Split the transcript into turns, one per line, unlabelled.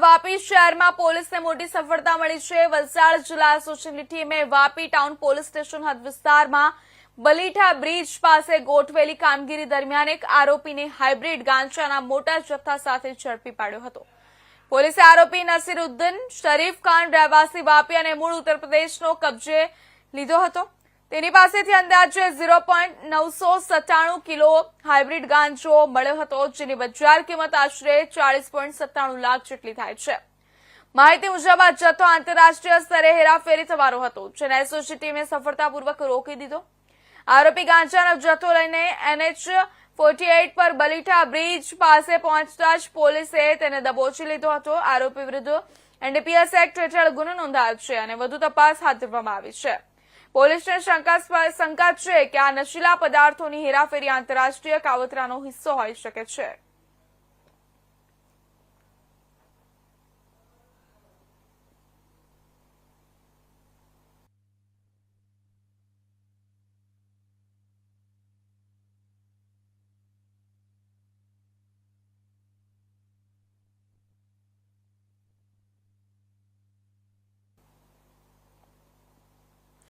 વાપી શહેરમાં પોલીસને મોટી સફળતા મળી છે. વલસાડ જિલ્લા એસોસિએશનની ટીમે વાપી ટાઉન પોલીસ સ્ટેશન હદ વિસ્તારમાં બલીઠા બ્રિજ પાસે ગોઠવેલી કામગીરી દરમિયાન એક આરોપીને હાઇબ્રિડ ગાંજાના મોટા જથ્થા સાથે ઝડપી પાડ્યો હતો. પોલીસે આરોપી નસીરુદ્દીન શરીફ ખાન, રહેવાસી વાપી અને મૂળ ઉત્તર પ્રદેશનો કબજે લીધો હતો. તેની પાસેથી અંદાજે ઝીરો પોઈન્ટ નવસો સત્તાણું કિલો હાઇબ્રિડ ગાંજો મળ્યો હતો, જેની બજાર કિંમત આશરે ચાળીસ પોઈન્ટ સત્તાણું લાખ જેટલી થાય છે. માહિતી મુજબ આ જથ્થો આંતરરાષ્ટ્રીય સ્તરે હેરાફેરી થવાનો હતો, જેને એસઓજી ટીમે સફળતાપૂર્વક રોકી દીધો. આરોપી ગાંજાનો જથ્થો લઈને એનએચ ફોર્ટી પર બલીઠા બ્રિજ પાસે પહોંચતા જ પોલીસે તેને દબોચી લીધો હતો. આરોપી વિરુદ્ધ એનડીપીએસ એક્ટ હેઠળ ગુનો નોંધાયો છે અને વધુ તપાસ હાથ ધરવામાં આવી છે. પોલીસને શંકાસ્પદ શંકા છે કે આ નશીલા પદાર્થોની હેરાફેરી આંતરરાષ્ટ્રીય કાવતરાનો હિસ્સો હોઈ શકે છે.